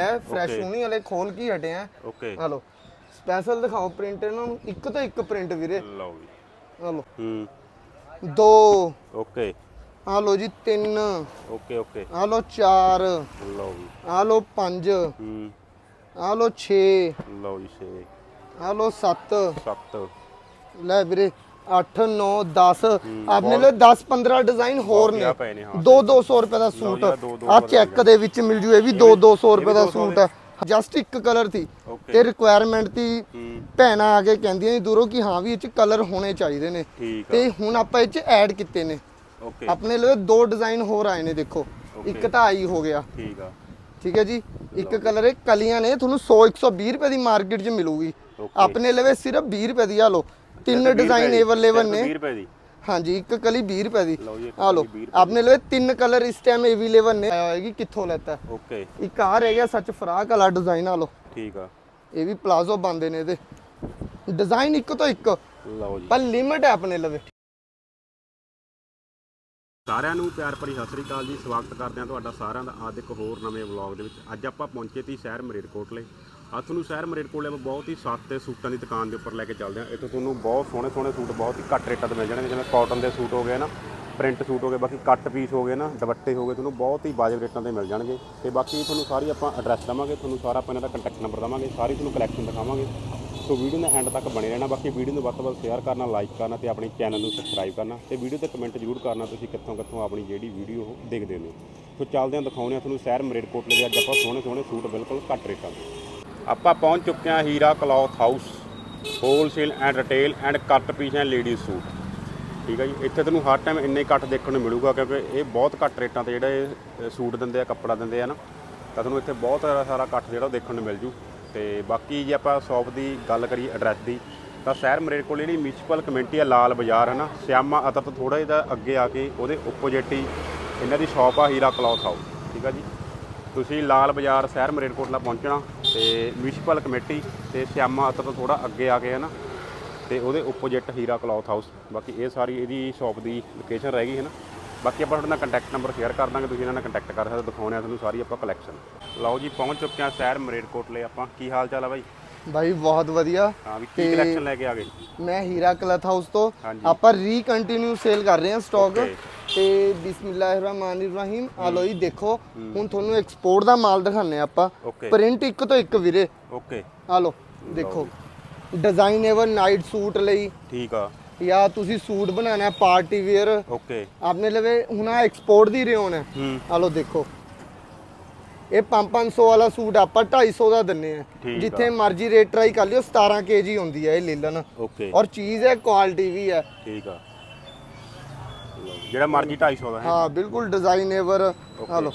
ਹੈ fresh Okay. ਹੋਣੀ ਵਾਲੇ ਖੋਲ ਕੇ ਹੀ ਹਟੇ ਆ। ਓਕੇ ਆ ਲੋ ਸਪੈਸ਼ਲ ਦਿਖਾਓ ਪ੍ਰਿੰਟ ਇਹਨਾਂ ਨੂੰ। ਇੱਕ ਤੋਂ ਇੱਕ ਪ੍ਰਿੰਟ ਵੀਰੇ। ਲਓ ਜੀ। ਆ ਲੋ ਹੂੰ। ਦੋ। ਓਕੇ ਆ ਲੋ ਜੀ ਤਿੰਨ। ਓਕੇ ਓਕੇ ਆ ਲੋ ਚਾਰ। ਲਓ ਜੀ। ਆ ਲੋ ਪੰਜ। ਹੂੰ। ਆ ਲੋ 6 ਲਓ ਜੀ 6 ਆ ਲੋ 7 7 ਲੈ ਵੀਰੇ 8 9 10 ਆਪਣੇ ਲਈ 10 15 ਡਿਜ਼ਾਈਨ ਹੋਰ ਨੇ। ਵਧੀਆ ਪਏ ਨੇ, ਹਾਂ। 2 200 ਰੁਪਏ ਦਾ ਸੂਟ। ਆ ਚੈੱਕ ਦੇ ਵਿੱਚ ਮਿਲ ਜੂ ਇਹ ਵੀ 2 200 ਰੁਪਏ ਦਾ 200 ਸੂਟ ਹੈ। ਜਸਟ ਇੱਕ ਕਲਰ ਸੀ। Okay. ਤੇ ਰਿਕੁਆਇਰਮੈਂਟ ਸੀ ਹੂੰ। ਭੈਣਾਂ ਆ ਕੇ ਕਹਿੰਦੀਆਂ ਸੀ ਦੂਰੋਂ ਕਿ ਹਾਂ ਵੀ ਇਹ ਚ ਕਲਰ ਹੋਣੇ ਚਾਹੀਦੇ ਨੇ। ਠੀਕ ਆ। ਤੇ ਹੁਣ ਆਪਾਂ ਇਹ ਚ ਐਡ ਕੀਤੇ ਨੇ। ਓਕੇ ਆਪਣੇ ਲਈ ਦੋ ਡਿਜ਼ਾਈਨ ਹੋਰ ਆਏ ਨੇ ਦੇਖੋ। ਇੱਕ ਤਾਂ ਆਈ ਹੋ ਗਿਆ। ਠੀਕ ਆ। ਠੀਕ ਹੈ ਜੀ? ਇੱਕ ਕਲਰ ਇਹ ਕਲੀਆਂ ਨੇ ਤੁਹਾਨੂੰ 100 120 ਰੁਪਏ ਦੀ ਮਾਰਕੀਟ 'ਚ ਮਿਲੂਗੀ. ਆਪਣੇ ਲਵੇ ਸਿਰਫ 20 ਰੁਪਏ ਦੀ ਆ ਲੋ ਤਿੰਨ ਡਿਜ਼ਾਈਨ ਅਵੇਲੇਬਲ ਨੇ। 20 ਰੁਪਏ ਦੀ ਹਾਂਜੀ ਇੱਕ ਕਲੀ 20 ਰੁਪਏ ਦੀ। ਆ ਲੋ ਕਲੀ 20 ਰੁਪਏ ਆਪਣੇ ਲਵੇ ਤਿੰਨ ਕਲਰ ਇਸ ਟਾਈਮ ਅਵੇਲੇਬਲ ਨੇ। ਆਇਆ ਹੋਏਗੀ ਕਿੱਥੋਂ ਲੈਤਾ? ਓਕੇ। ਇੱਕ ਆ ਰਹਿ ਗਿਆ ਸੱਚ ਫਰਾਕ ਵਾਲਾ ਡਿਜ਼ਾਈਨ ਆ ਲੋ ਠੀਕ ਆ। ਇਹ ਵੀ ਪਲਾਜ਼ੋ ਬੰਦੇ ਨੇ ਇਹਦੇ। ਡਿਜ਼ਾਈਨ ਇੱਕ ਤੋਂ ਇੱਕ। ਲਓ ਜੀ। ਪਰ ਲਿਮਟ ਹੈ ਆਪਣੇ ਲਵੇ। ਸਾਰਿਆਂ ਨੂੰ ਪਿਆਰ ਭਰੀ ਸਤਿ ਸ੍ਰੀ ਅਕਾਲ ਜੀ। ਸਵਾਗਤ ਕਰਦੇ ਹਾਂ ਤੁਹਾਡਾ ਸਾਰਿਆਂ ਦਾ ਅੱਜ ਇੱਕ ਹੋਰ ਨਵੇਂ ਵਲੌਗ ਦੇ ਵਿੱਚ। ਅੱਜ ਆਪਾਂ ਪਹੁੰਚੇ ਤੀ ਸ਼ਹਿਰ ਮਰੇਟਕੋਟਲੇ ਅੱਜ ਤੁਹਾਨੂੰ ਸ਼ਹਿਰ ਮਰੇਟਕੋਟਲੇ ਆਪਾਂ ਬਹੁਤ ਹੀ ਸਸਤੇ ਸੂਟਾਂ ਦੀ ਦੁਕਾਨ ਦੇ ਉੱਪਰ ਲੈ ਕੇ ਚੱਲਦੇ ਹਾਂ। ਇੱਥੇ ਤੁਹਾਨੂੰ ਬਹੁਤ ਸੋਹਣੇ ਸੋਹਣੇ ਸੂਟ, ਬਹੁਤ ਹੀ ਘੱਟ ਰੇਟਾਂ ਤੇ ਮਿਲ ਜਾਣਗੇ, ਜਿਵੇਂ ਕਾਟਨ ਦੇ ਸੂਟ ਹੋ ਗਏ ਨਾ ਪ੍ਰਿੰਟ ਸੂਟ ਹੋ ਗਏ, ਬਾਕੀ ਕੱਟ ਪੀਸ ਹੋ ਗਏ ਨਾ, ਦੁਪੱਟੇ ਹੋ ਗਏ, ਤੁਹਾਨੂੰ ਬਹੁਤ ਹੀ ਵਾਜਬ ਰੇਟਾਂ ਤੇ ਮਿਲ ਜਾਣਗੇ। ਤੇ ਬਾਕੀ ਤੁਹਾਨੂੰ ਸਾਰੀ ਆਪਾਂ ਐਡਰੈਸ ਦਵਾਂਗੇ, ਤੁਹਾਨੂੰ ਸਾਰਾ ਆਪਾਂ ਇਹਨਾਂ ਦਾ ਕੰਟੈਕਟ ਨੰਬਰ ਦਵਾਂਗੇ, ਸਾਰੀ ਤੁਹਾਨੂੰ ਕਲੈਕਸ਼ਨ ਦਿਖਾਵਾਂਗੇ। ਸੋ ਵੀਡੀਓ ਦੇ ਐਂਡ ਤੱਕ ਬਣੇ ਰਹਿਣਾ, ਬਾਕੀ ਵੀਡੀਓ ਨੂੰ ਵੱਧ ਤੋਂ ਵੱਧ ਸ਼ੇਅਰ ਕਰਨਾ ਲਾਈਕ ਕਰਨਾ ਤੇ ਆਪਣੇ ਚੈਨਲ ਨੂੰ ਸਬਸਕ੍ਰਾਈਬ ਕਰਨਾ ਤੇ ਵੀਡੀਓ ਤੇ ਕਮੈਂਟ ਜ਼ਰੂਰ ਕਰਨਾ, ਤੁਸੀਂ ਕਿੱਥੋਂ ਕਿੱਥੋਂ ਆਪਣੀ ਜਿਹੜੀ ਵੀਡੀਓ ਉਹ ਦੇਖਦੇ ਹੋ। ਸੋ ਚੱਲਦੇ ਹਾਂ, ਦਿਖਾਉਂਦੇ ਹਾਂ ਤੁਹਾਨੂੰ ਸ਼ਹਿਰ ਮਰੇਟਕੋਟਲੇ ਦੇ ਅੱਜ ਆਪਾਂ ਸੋਹਣੇ ਸੋਹਣੇ ਸੂਟ ਬਿਲਕੁਲ ਘੱਟ ਰੇਟਾਂ ਤੇ। ਆਪਾਂ ਪਹੁੰਚ ਚੁੱਕੇ ਹਾਂ Heera cloth house wholesale and retail and cut piece and ladies suit ਠੀਕ ਹੈ ਜੀ, ਇੱਥੇ ਤੁਹਾਨੂੰ ਹਰ ਟਾਈਮ ਇੰਨੇ ਕੱਟ ਦੇਖਣ ਨੂੰ ਮਿਲੂਗਾ ਕਿਉਂਕਿ ਇਹ ਬਹੁਤ ਘੱਟ ਰੇਟਾਂ ਤੇ ਜਿਹੜਾ ਇਹ ਸੂਟ ਦਿੰਦੇ ਆ, ਕੱਪੜਾ ਦਿੰਦੇ ਆ ਨਾ, ਤਾਂ ਤੁਹਾਨੂੰ ਇੱਥੇ ਬਹੁਤ ਸਾਰਾ ਸਾਰਾ ਜਿਹੜਾ ਉਹ ਦੇਖਣ ਨੂੰ ਮਿਲ ਜੂ। ਤੇ ਬਾਕੀ ਜੇ ਆਪਾਂ ਸ਼ੌਪ ਦੀ ਗੱਲ ਕਰੀਏ ਐਡਰੈਸ ਦੀ, ਤਾਂ ਸ਼ਹਿਰ ਮਰੇਟ ਕੋਲ ਜਿਹੜੀ ਮਿਊਨਿਸਪਲ ਕਮੇਟੀ ਆ, ਲਾਲ ਬਾਜ਼ਾਰ ਹੈ ਨਾ, ਸਿਆਮਾ ਅਤਰ ਤੋਂ ਥੋੜਾ ਜਿਹਾ ਅੱਗੇ ਆ ਕੇ ਉਹਦੇ ਆਪੋਜੀਟ ਹੀ ਇਹਨਾਂ ਦੀ ਸ਼ਾਪ ਆ ਹੀਰਾ ਕਲੌਥ ਹਾਊਸ। ਠੀਕ ਆ ਜੀ, ਤੁਸੀਂ ਲਾਲ ਬਾਜ਼ਾਰ ਸ਼ਹਿਰ ਮਰੇਟਕੋਟਲਾ ਪਹੁੰਚਣਾ ਤੇ ਮਿਊਨਿਸਪਲ ਕਮੇਟੀ ਤੇ ਸਿਆਮਾ ਅਤਰ ਤੋਂ ਥੋੜਾ ਅੱਗੇ ਆ ਕੇ ਹੈ ਨਾ ਤੇ ਉਹਦੇ ਆਪੋਜੀਟ ਹੀਰਾ ਕਲੌਥ ਹਾਊਸ ਬਾਕੀ ਇਹ ਸਾਰੀ ਇਹਦੀ ਸ਼ਾਪ ਦੀ ਲੋਕੇਸ਼ਨ ਰਹਿ ਗਈ ਹੈ ਨਾ ਬਾਕੀ ਆਪਾਂ ਤੁਹਾਡੇ ਨਾਲ ਕੰਟੈਕਟ ਨੰਬਰ ਸ਼ੇਅਰ ਕਰ ਦਾਂਗੇ ਤੁਸੀਂ ਇਹਨਾਂ ਨਾਲ ਕੰਟੈਕਟ ਕਰ ਸਕਦੇ ਹੋ, ਦਿਖਾਉਂਦੇ ਆ ਤੁਹਾਨੂੰ ਸਾਰੀ ਆਪਾਂ ਕਲੈਕਸ਼ਨ ਲਓ ਜੀ ਪਹੁੰਚ ਚੁੱਕੇ ਆ ਸ਼ਹਿਰ ਮਰੇਟਕੋਟਲੇ ਆਪਾਂ। ਕੀ ਹਾਲ ਚਾਲ ਆ ਬਾਈ? ਬਾਈ ਬਹੁਤ ਵਧੀਆ। ਹਾਂ ਵੀ ਕੀ ਕਲੈਕਸ਼ਨ ਲੈ ਕੇ ਆ ਗਏ? ਮੈਂ ਹੀਰਾ ਕਲਥ ਹਾਊਸ ਤੋਂ। ਆਪਾਂ ਰੀਕੰਟੀਨਿਊ ਸੇਲ ਕਰ ਰਹੇ ਹਾਂ ਸਟਾਕ. ਤੇ ਬਿਸਮਿਲ੍ਲਾਹਿਰਰਹਿਮਾਨਿਰਰਹੀਮ। ਆ ਲੋ ਜੀ ਦੇਖੋ ਹੁਣ ਤੁਹਾਨੂੰ ਐਕਸਪੋਰਟ ਦਾ ਮਾਲ ਦਿਖਾਣੇ ਆਪਾਂ. ਪ੍ਰਿੰਟ ਇੱਕ ਤੋਂ ਇੱਕ ਵੀਰੇ। ਓਕੇ। ਆ ਲੋ ਦੇਖੋ। ਡਿਜ਼ਾਈਨੇਬਲ ਨਾਈਟ ਸੂਟ ਲਈ। ਠੀਕ ਆ। ਜਾਂ ਤੁਸੀਂ ਸੂਟ ਬਣਾਉਣਾ ਹੈ ਪਾਰਟੀ ਵੇਅਰ ਓਕੇ। ਆਪਣੇ ਲਵੇ ਹੁਣ ਆ ਐਕਸਪੋਰਟ ਦੀ ਰਿਓਨ ਹੈ। ਆ ਲੋ ਦੇਖੋ। ਇਹ 5-500 ਵਾਲਾ ਸੂਟ ਆਪਾਂ 250 ਦਾ ਦਿੰਨੇ ਆ। ਜਿੱਥੇ ਮਰਜ਼ੀ ਰੇਟ ਟਰਾਈ ਕਰ ਲਿਓ 17 ਕੇਜੀ ਹੁੰਦੀ ਹੈ ਇਹ ਲੀਲਨ ਓਕੇ। ਔਰ ਚੀਜ਼ ਹੈ ਕੁਆਲਿਟੀ ਵੀ ਹੈ। ਠੀਕ ਆ। ਜਿਹੜਾ ਮਰਜ਼ੀ 250 ਦਾ ਹੈ। ਹਾਂ ਬਿਲਕੁਲ ਡਿਜ਼ਾਈਨੇਬਲ ਆ Okay. ਲੋ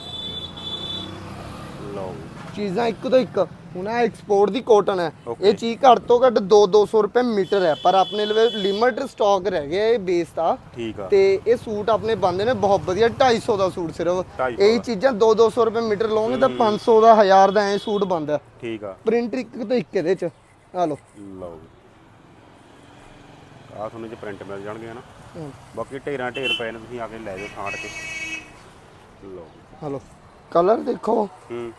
ਲਓ। ਚੀਜ਼ਾਂ ਇੱਕ ਤੋਂ ਇੱਕ। ਹੁਣ ਆ ਐਕਸਪੋਰਟ ਦੀ ਕਾਟਨ ਹੈ. ਇਹ ਚੀਜ਼ ਘੱਟ ਤੋਂ ਘੱਟ 2-200 ਰੁਪਏ ਮੀਟਰ ਹੈ। ਪਰ ਆਪਣੇ ਲਈ ਲਿਮਿਟ ਸਟਾਕ ਰਹਿ ਗਿਆ ਇਹ ਬੇਸ ਦਾ। ਠੀਕ ਆ। ਤੇ ਇਹ ਸੂਟ ਆਪਣੇ ਬੰਦੇ ਨੇ ਬਹੁਤ ਵਧੀਆ 250 ਦਾ ਸੂਟ ਸਿਰਫ। 250 ਇਹੀ ਚੀਜ਼ਾਂ 2-200 ਰੁਪਏ ਮੀਟਰ ਲਓਗੇ ਤਾਂ 500 ਦਾ 1000 ਦਾ ਐ ਸੂਟ ਬਣਦਾ ਠੀਕ ਆ। ਪ੍ਰਿੰਟ ਇੱਕ ਤੋਂ ਇੱਕ ਇਹਦੇ ਚ। ਆ ਲਓ। ਜੀ ਆ ਤੁਹਾਨੂੰ ਜੇ ਪ੍ਰਿੰਟ ਮਿਲ ਜਾਣਗੇ ਨਾ ਬਾਕੀ ਢੇਰਾਂ ਢੇਰ ਪਏ ਨੇ ਤੁਸੀਂ ਆ ਕੇ ਲੈ ਜਾਓ ਛਾਂਟ ਕੇ। ਲਓ। ਆ ਲੋ ਕਲਰ ਦੇਖੋ। ਹੂੰ।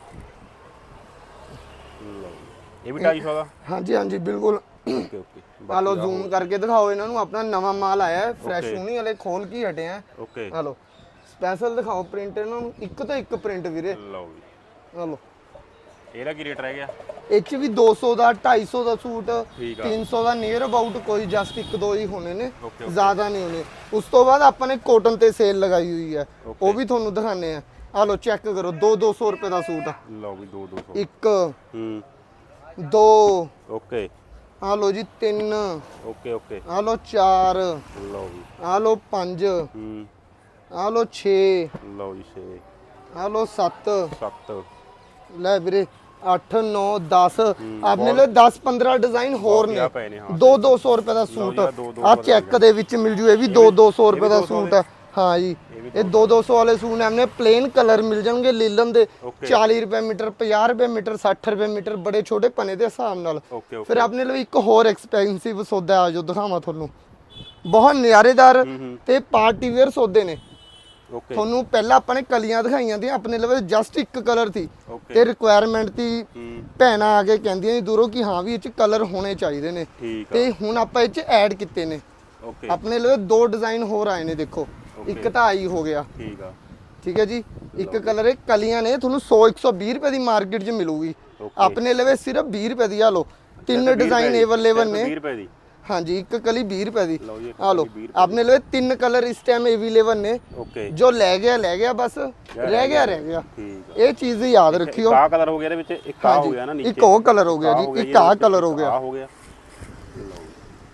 ਲਓ। ਇਹ ਵੀ 250 ਦਾ? ਹਾਂਜੀ ਹਾਂਜੀ ਬਿਲਕੁਲ। Okay okay. ਆ ਲੋ ਜ਼ੂਮ ਕਰਕੇ ਦਿਖਾਓ ਇਹਨਾਂ ਨੂੰ ਆਪਣਾ ਨਵਾਂ ਮਾਲ ਆਇਆ ਹੈ ਫਰੈਸ਼. ਹੋਣੀ ਵਾਲੇ ਖੋਲ ਕੇ ਹਟੇ ਆ। ਓਕੇ। ਆ ਲੋ ਸਪੈਸ਼ਲ ਦਿਖਾਓ ਪ੍ਰਿੰਟ ਇਹਨਾਂ ਨੂੰ ਇੱਕ ਤੋਂ ਇੱਕ ਪ੍ਰਿੰਟ ਵੀਰੇ। ਲਓ ਜੀ ਆ ਲੋ ਇਹਦਾ ਕੀ ਰੇਟ ਰਹਿ ਗਿਆ? ਇਹ ਚ ਵੀ 200 ਦਾ 250 ਦਾ ਸੂਟ ਠੀਕ ਆ। 300 ਦਾ ਨੀਅਰ ਅਬਾਊਟ ਕੋਈ ਜਸਟ ਇੱਕ ਦੋ ਹੀ ਹੋਣੇ ਨੇ. ਜ਼ਿਆਦਾ ਨਹੀਂ ਹੋਣੇ। ਉਸ ਤੋਂ ਬਾਅਦ ਆਪਾਂ ਨੇ ਕੋਟਨ ਤੇ ਸੇਲ ਲਗਾਈ ਹੋਈ ਹੈ। ਉਹ ਵੀ ਤੁਹਾਨੂੰ ਦਿਖਾਣੇ ਆ ਆ ਲੋ ਚੈੱਕ ਕਰੋ 2 200 ਰੁਪਏ ਦਾ ਸੂਟ ਆ। ਲਓ ਵੀ 2 200 ਇੱਕ ਹੂੰ। ਦੋ। ਓਕੇ। ਆ ਲੋ ਜੀ ਤਿੰਨ। Okay okay. ਆ ਲੋ ਚਾਰ। ਲਓ ਵੀ। ਆ ਲੋ ਪੰਜ। ਹੂੰ। ਆ ਲੋ 6 ਲਓ ਜੀ 6 ਆ ਲੋ 7 7 ਲੈ ਵੀਰੇ 8 9 10 ਆਪਣੇ ਲਈ 10 15 ਡਿਜ਼ਾਈਨ ਹੋਰ ਨੇ। ਵਧੀਆ ਪਏ ਨੇ, ਹਾਂ। 2 200 ਰੁਪਏ ਦਾ ਸੂਟ। ਯਾਰ, ਦੋ- ਦੋ ਆ ਸੌ ਚੈੱਕ ਦੇ ਵਿੱਚ ਮਿਲ ਜੂ ਇਹ ਵੀ 2 200 ਰੁਪਏ ਦਾ ਦੋ ਸੌ ਸੂਟ ਹੈ। ਹਾਂ ਜੀ। ਵੀ ਇਹ 2 200 ਵਾਲੇ ਸੂਟ ਨੇ ਆਪਣੇ ਪਲੇਨ ਕਲਰ ਮਿਲ ਜਾਣਗੇ ਲੀਲਨ ਦੇ। Okay. 40 ਰੁਪਏ ਮੀਟਰ 50 ਰੁਪਏ ਮੀਟਰ 60 ਰੁਪਏ ਮੀਟਰ ਬੜੇ ਛੋਟੇ ਪਨੇ ਦੇ ਹਿਸਾਬ ਨਾਲ। ਓਕੇ ਓਕੇ ਫਿਰ ਆਪਣੇ ਲਈ ਇੱਕ ਹੋਰ ਐਕਸਪੈਂਸਿਵ ਸੌਦਾ ਆ ਜੋ ਦਿਖਾਵਾਂ ਤੁਹਾਨੂੰ। ਬਹੁਤ ਨਿਆਰੇਦਾਰ ਤੇ ਪਾਰਟੀ ਵੇਅਰ ਸੌਦੇ ਨੇ। ਤੁਹਾਨੂੰ ਪਹਿਲਾਂ ਆਪਾਂ ਨੇ ਕਲੀਆਂ ਦਿਖਾਈਆਂ ਦੀਆਂ ਆਪਣੇ ਲਵੇ ਜਸਟ ਇੱਕ ਕਲਰ ਸੀ। ਤੇ ਰਿਕੁਆਇਰਮੈਂਟ ਦੀ ਭੈਣਾਂ ਆ ਕੇ ਕਹਿੰਦੀਆਂ ਸੀ ਦੂਰੋਂ ਕਿ ਹਾਂ ਵੀ ਇਹ ਚ ਕਲਰ ਹੋਣੇ ਚਾਹੀਦੇ ਨੇ। ਤੇ ਹੁਣ ਆਪਾਂ ਇਹ ਚ ਐਡ ਕੀਤੇ ਨੇ। ਆਪਣੇ ਲਵੇ ਦੋ ਡਿਜ਼ਾਈਨ ਹੋਰ ਆਏ ਨੇ ਦੇਖੋ। ਇੱਕ ਤਾਂ ਆਈ ਹੋ ਗਿਆ। ਠੀਕ ਆ। ਠੀਕ ਹੈ ਜੀ? ਇੱਕ ਕਲਰ ਇਹ ਕਲੀਆਂ ਨੇ ਤੁਹਾਨੂੰ 100 120 ਰੁਪਏ ਦੀ ਮਾਰਕੀਟ 'ਚ ਮਿਲੂਗੀ। ਆਪਣੇ ਲਵੇ ਸਿਰਫ 20 ਰੁਪਏ ਦੀ ਆ ਲੋ ਤਿੰਨ ਡਿਜ਼ਾਈਨ ਅਵੇਲੇਬਲ ਨੇ। 20 ਰੁਪਏ ਦੀ? ਹਾਂਜੀ ਇੱਕ ਕਲੀ 20 ਰੁਪਏ ਦੀ। ਲਓ ਜੀ ਆ ਲੋ 20 ਆਪਣੇ ਲਵੇ ਤਿੰਨ ਕਲਰ ਇਸ ਟਾਈਮ ਅਵੇਲੇਬਲ ਨੇ। ਓਕੇ ਜੋ ਲੈ ਗਿਆ ਲੈ ਗਿਆ ਬਸ। ਰਹਿ ਗਿਆ ਰਹਿ ਗਿਆ। ਠੀਕ ਆ। ਇਹ ਚੀਜ਼ ਯਾਦ ਰੱਖਿਓ। ਕਾ ਕਲਰ ਹੋ ਗਿਆ ਇਹਦੇ ਵਿੱਚ ਇੱਕ ਆ ਹੋ ਗਿਆ ਨਾ ਨੀਚੇ। ਇੱਕ ਉਹ ਕਲਰ ਹੋ ਗਿਆ ਜੀ ਇੱਕ ਆਹ ਕਲਰ ਹੋ ਆ ਗਿਆ। ਹੋ ਗਿਆ।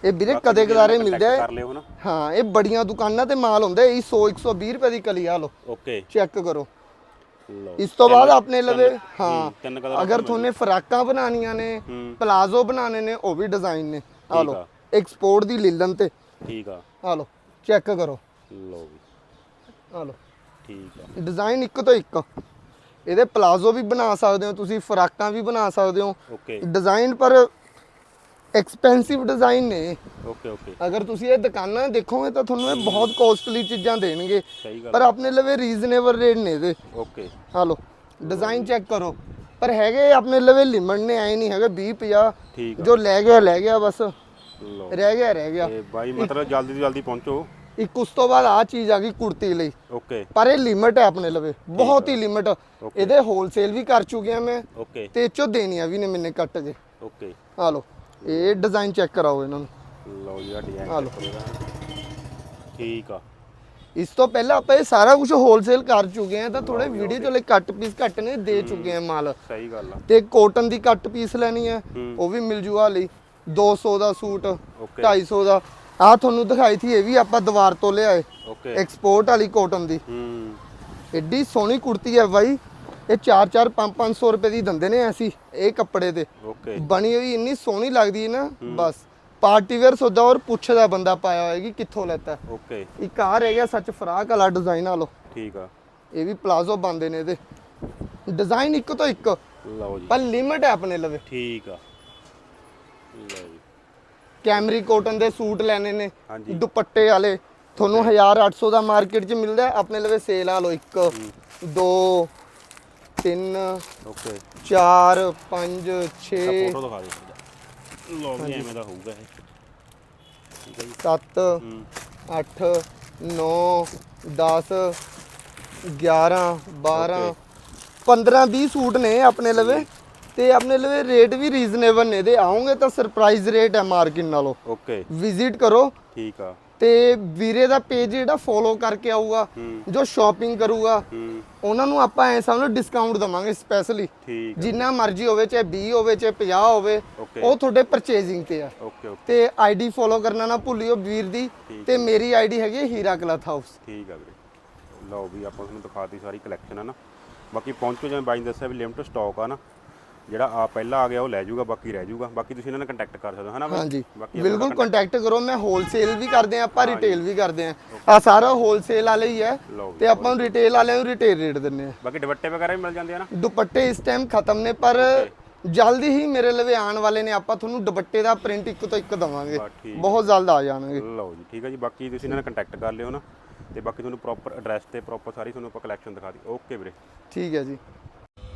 ਇਹ ਵੀਰੇ ਕਦੇ ਕਦਾਰੇ ਮਿਲਦਾ ਲਿਓ ਨਾ ਹਾਂ ਇਹ ਬੜੀਆਂ ਦੁਕਾਨਾਂ ਤੇ ਮਾਲ ਹੁੰਦਾ ਇਹ 100 120 ਰੁਪਏ ਦੀ ਕਲੀ ਆ ਲੋ ਓਕੇ ਚੈੱਕ ਕਰੋ। ਲਓ। ਇਸ ਤੋਂ ਬਾਅਦ ਆਪਣੇ ਲਵੇ ਹਾਂ ਅਗਰ ਤੁਹਾਨੇ ਫਰਾਕਾਂ ਬਣਾਉਣੀਆਂ ਨੇ ਪਲਾਜ਼ੋ ਬਣਾਉਣੇ ਨੇ ਉਹ ਵੀ ਡਿਜ਼ਾਈਨ ਨੇ। ਆ ਲੋ ਆ। ਐਕਸਪੋਰਟ ਦੀ ਲੀਲਨ ਤੇ। ਠੀਕ ਆ। ਆ ਲੋ ਚੈੱਕ ਕਰੋ। ਲਓ ਵੀ। ਆ ਲੋ ਠੀਕ ਆ। ਡਿਜ਼ਾਈਨ ਇੱਕ ਤੋਂ ਇੱਕ। ਇਹਦੇ ਪਲਾਜ਼ੋ ਵੀ ਬਣਾ ਸਕਦੇ ਹੋ ਤੁਸੀਂ ਫਰਾਕਾਂ ਵੀ ਬਣਾ ਸਕਦੇ ਹੋ। ਓਕੇ। ਡਿਜ਼ਾਈਨ ਪਰ ਐਕਸਪੈਂਸਿਵ ਡਿਜ਼ਾਈਨ ਨੇ। Okay okay. ਅਗਰ ਤੁਸੀਂ ਇਹ ਦੁਕਾਨਾਂ ਦੇਖੋਗੇ ਤਾਂ ਤੁਹਾਨੂੰ ਇਹ ਬਹੁਤ ਕੋਸਟਲੀ ਚੀਜ਼ਾਂ ਦੇਣਗੇ। ਸਹੀ ਗੱਲ। ਪਰ ਆਪਣੇ ਲਵੇ ਰੀਜ਼ਨੇਬਲ ਰੇਟ ਨੇ ਇਹਦੇ। ਓਕੇ। ਆ ਲੋ ਡਿਜ਼ਾਈਨ ਚੈੱਕ ਕਰੋ। ਪਰ ਹੈਗੇ ਆਪਣੇ ਲਵੇ ਲਿਮਟ ਨੇ ਆਏ ਨਹੀਂ ਹੈਗੇ 20 50 ਠੀਕ ਆ। ਜੋ ਲੈ ਗਿਆ ਲੈ ਗਿਆ ਬਸ। ਲਓ। ਰਹਿ ਗਿਆ ਰਹਿ ਗਿਆ। ਤੇ ਬਾਈ ਮਤਲਬ ਜਲਦੀ ਤੋਂ ਜਲਦੀ ਪਹੁੰਚੋ। ਇੱਕ ਉਸ ਤੋਂ ਬਾਅਦ ਆ ਚੀਜ਼ ਆ ਗਈ ਕੁੜਤੀ ਲਈ। ਓਕੇ। ਪਰ ਇਹ ਲਿਮਟ ਹੈ ਆਪਣੇ ਲਵੇ। ਬਹੁਤ ਹੀ। ਲਿਮਟ ਇਹਦੇ ਹੋਲਸੇਲ ਵੀ ਕਰ ਚੁੱਕਿਆ ਮੈਂ। ਓਕੇ। ਤੇ ਇਹ ਚੋਂ ਦੇਣੀਆਂ ਵੀ ਨੇ ਮੈਨੇ ਕੱਟ ਕੇ। ਓਕੇ। ਆ ਲੋ ਇਹ ਡਿਜ਼ਾਈਨ ਚੈੱਕ ਕਰਾਓ ਇਹਨਾਂ ਨੂੰ। ਲਓ ਜੀ ਆ ਆ ਡਿਜ਼ਾਈਨ ਲਓ। ਠੀਕ ਆ। ਇਸ ਤੋਂ ਪਹਿਲਾਂ ਆਪਾਂ ਇਹ ਸਾਰਾ ਕੁਝ ਹੋਲਸੇਲ ਕਰ ਚੁੱਕੇ ਆ ਤਾਂ ਥੋੜੇ ਵੀਡੀਓ ਚੋਂ ਲਈ ਕੱਟ ਪੀਸ ਨੇ ਦੇ ਚੁੱਕੇ ਆ ਮਾਲ। ਸਹੀ ਗੱਲ ਆ। ਤੇ ਕਾਟਨ ਦੀ ਕੱਟ ਪੀਸ ਲੈਣੀ ਹੂੰ। ਉਹ ਵੀ ਮਿਲ ਜੂਗਾ ਲਈ। 200 ਦਾ ਸੂਟ ਓਕੇ 250 ਦਾ। ਆ ਤੁਹਾਨੂੰ ਦਿਖਾਈ ਸੀ ਇਹ ਵੀ ਆਪਾਂ ਦੀਵਾਰ ਤੋਂ ਲਿਆਏ। ਓਕੇ ਐਕਸਪੋਰਟ ਵਾਲੀ ਕਾਟਨ ਦੀ। ਹੂੰ। ਐਡੀ ਸੋਹਣੀ ਕੁੜਤੀ ਹੈ ਬਾਈ। ਇਹ 4-4 5-500 ਰੁਪਏ ਦੀ ਦਿੰਦੇ ਨੇ ਐਸੀ ਇਹ ਕੱਪੜੇ ਤੇ। ਓਕੇ ਬਣੀ ਹੋਈ ਇੰਨੀ ਸੋਹਣੀ ਲੱਗਦੀ ਹੈ ਨਾ ਬਸ। ਪਾਰਟੀ ਵੇਅਰ ਸੋਦਾ ਔਰ ਪੁੱਛਦਾ ਬੰਦਾ ਪਾਇਆ ਹੋਇਆ ਕਿ ਕਿੱਥੋਂ ਲੈਤਾ। ਓਕੇ ਇੱਕ ਆ ਰਹਿ ਗਿਆ ਸੱਚ ਫਰਾਕ ਵਾਲਾ ਡਿਜ਼ਾਈਨ ਆ ਲੋ ਠੀਕ ਆ। ਇਹ ਵੀ ਪਲਾਜ਼ੋ ਬੰਦੇ ਨੇ ਇਹਦੇ। ਡਿਜ਼ਾਈਨ ਇੱਕ ਤੋਂ ਇੱਕ। ਲਓ ਜੀ। ਪਰ ਲਿਮਟ ਹੈ ਆਪਣੇ ਲਵੇ। ਠੀਕ ਆ। ਜੀ। ਕੈਮਰੀ ਕਾਟਨ ਦੇ ਸੂਟ ਲੈਣੇ ਨੇ ਹਾਂਜੀ। ਦੁਪੱਟੇ ਵਾਲੇ। ਤੁਹਾਨੂੰ 1800 ਦਾ ਮਾਰਕੀਟ 'ਚ ਮਿਲਦਾ ਹੈ, ਆਪਣੇ ਲਵੇ ਸੇਲ ਆ ਲੋ 1 2 3 ਓਕੇ। 4 5 6 ਫੋਟੋ ਦਿਖਾ ਦਿਓ। ਲਓ ਜੀ ਐਵੇਂ ਦਾ ਹੋਊਗਾ ਇਹ। ਠੀਕ ਹੈ ਜੀ। 7 ਹੂੰ। 8 9 10 11 12 15 20 ਸੂਟ ਨੇ ਆਪਣੇ ਲਵੇ। ਤੇ ਆਪਣੇ ਲਵੇ ਰੇਟ ਵੀ ਰੀਜ਼ਨੇਬਲ ਨੇ। ਦੇ ਆਉਂਗੇ ਤਾਂ ਸਰਪ੍ਰਾਈਜ਼ ਰੇਟ ਹੈ ਮਾਰਕੀਟ ਨਾਲੋਂ। ਓਕੇ ਵਿਜ਼ਿਟ ਕਰੋ। ਠੀਕ ਆ। ਤੇ ਵੀਰੇ ਦਾ ਪੇਜ ਜਿਹੜਾ ਫੋਲੋ ਕਰਕੇ ਆਊਗਾ ਜੋ ਸ਼ਾਪਿੰਗ ਕਰੂਗਾ ਉਹਨਾਂ ਨੂੰ ਆਪਾਂ ਐ ਸਮਝ ਡਿਸਕਾਊਂਟ ਦਵਾਂਗੇ ਸਪੈਸ਼ਲੀ ਆ। ਜਿੰਨਾ ਮਰਜ਼ੀ ਹੋਵੇ ਚਾਹੇ 20 ਹੋਵੇ ਚਾਹੇ 50 ਹੋਵੇ ਉਹ ਤੁਹਾਡੇ ਪਰਚੇਜ਼ਿੰਗ ਤੇ ਆ। ਤੇ ਆਈਡੀ ਫੋਲੋ ਕਰਨਾ ਨਾ ਭੁੱਲਿਓ ਵੀਰ ਦੀ। ਤੇ ਮੇਰੀ ਆਈਡੀ ਹੈਗੀ ਹੀਰਾ ਕਲਥ ਹਾਊਸ ਠੀਕ ਆ ਵੀਰੇ। ਲਓ ਵੀ ਆਪਾਂ ਤੁਹਾਨੂੰ ਦਿਖਾਤੀ ਸਾਰੀ ਕਲੈਕਸ਼ਨ ਹੈ ਨਾ। ਬਾਕੀ ਪਹੁੰਚੋ ਜਿਵੇਂ ਬਾਈ ਦੱਸਿਆ ਵੀ ਲਿਮਟ ਸਟਾਕ ਆ ਨਾ। ਜਿਹੜਾ ਆ ਪਹਿਲਾਂ ਆ ਗਿਆ ਉਹ ਲੈ ਜਾਊਗਾ ਬਾਕੀ ਰਹਿ ਜਾਊਗਾ। ਬਾਕੀ ਤੁਸੀਂ ਇਹਨਾਂ ਨਾਲ ਕੰਟੈਕਟ ਕਰ ਸਕਦੇ ਹੋ ਹਨਾ ਬਾਈ? ਹਾਂਜੀ। ਬਾਕੀ ਬਿਲਕੁਲ ਕੰਟੈਕਟ ਕਰੋ। ਮੈਂ ਹੋਲਸੇਲ ਵੀ ਕਰਦੇ ਆ ਆਪਾਂ ਰਿਟੇਲ ਵੀ ਕਰਦੇ ਆ ਆ ਸਾਰਾ ਹੋਲਸੇਲ ਵਾਲੇ ਹੀ ਹੈ ਲਓ ਤੇ ਆਪਾਂ ਨੂੰ ਰਿਟੇਲ ਵਾਲਿਆਂ ਨੂੰ ਰਿਟੇਲ ਰੇਟ ਦਿੰਨੇ ਆ ਬਾਕੀ ਦੁਪੱਟੇ ਵਗੈਰਾ ਵੀ ਮਿਲ ਜਾਂਦੇ ਆ ਨਾ? ਦੁਪੱਟੇ ਇਸ ਟਾਈਮ ਖਤਮ ਨੇ ਪਰ ਜਲਦੀ ਹੀ ਮੇਰੇ ਲਵੇ ਆਉਣ ਵਾਲੇ ਨੇ ਆਪਾਂ ਤੁਹਾਨੂੰ ਦੁਪੱਟੇ ਦਾ ਪ੍ਰਿੰਟ ਇੱਕ ਤੋਂ ਇੱਕ ਦਵਾਂਗੇ। ਬਸ ਠੀਕ ਬਹੁਤ ਜਲਦ ਆ ਜਾਣਗੇ। ਲਓ ਜੀ ਠੀਕ ਹੈ ਜੀ। ਬਾਕੀ ਤੁਸੀਂ ਇਹਨਾਂ ਨਾਲ ਕੰਟੈਕਟ ਕਰ ਲਿਓ ਨਾ। ਤੇ ਬਾਕੀ ਤੁਹਾਨੂੰ ਪ੍ਰੋਪਰ ਐਡਰੈਸ ਤੇ ਪ੍ਰੋਪਰ ਸਾਰੀ ਤੁਹਾਨੂੰ ਆਪਾਂ ਕਲੈਕਸ਼ਨ ਦਿਖਾ ਦੀ ਓਕੇ ਵੀਰੇ। ਠੀਕ ਹੈ ਜੀ।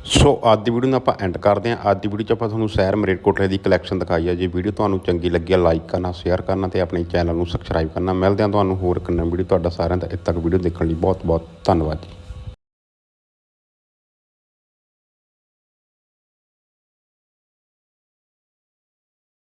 ਸੋ ਅੱਜ ਦੀ ਵੀਡੀਓ ਨੂੰ ਆਪਾਂ ਐਂਡ ਕਰਦੇ ਹਾਂ। ਅੱਜ ਦੀ ਵੀਡੀਓ 'ਚ ਆਪਾਂ ਤੁਹਾਨੂੰ ਸ਼ਹਿਰ ਮਰੇਟਕੋਟਲੇ ਦੀ ਕਲੈਕਸ਼ਨ ਦਿਖਾਈ ਹੈ ਜੇ। ਵੀਡੀਓ ਤੁਹਾਨੂੰ ਚੰਗੀ ਲੱਗੀ ਹੈ ਲਾਈਕ ਕਰਨਾ ਸ਼ੇਅਰ ਕਰਨਾ ਤੇ ਆਪਣੇ ਚੈਨਲ ਨੂੰ ਸਬਸਕ੍ਰਾਈਬ ਕਰਨਾ। ਮਿਲਦੇ ਹਾਂ ਤੁਹਾਨੂੰ ਹੋਰ ਇੱਕ ਨਵੀਂ ਵੀਡੀਓ ਤੁਹਾਡਾ ਸਾਰਿਆਂ ਦਾ ਇੱਥੇ ਤੱਕ ਵੀਡੀਓ ਦੇਖਣ ਲਈ। ਬਹੁਤ ਬਹੁਤ ਧੰਨਵਾਦ ਜੀ।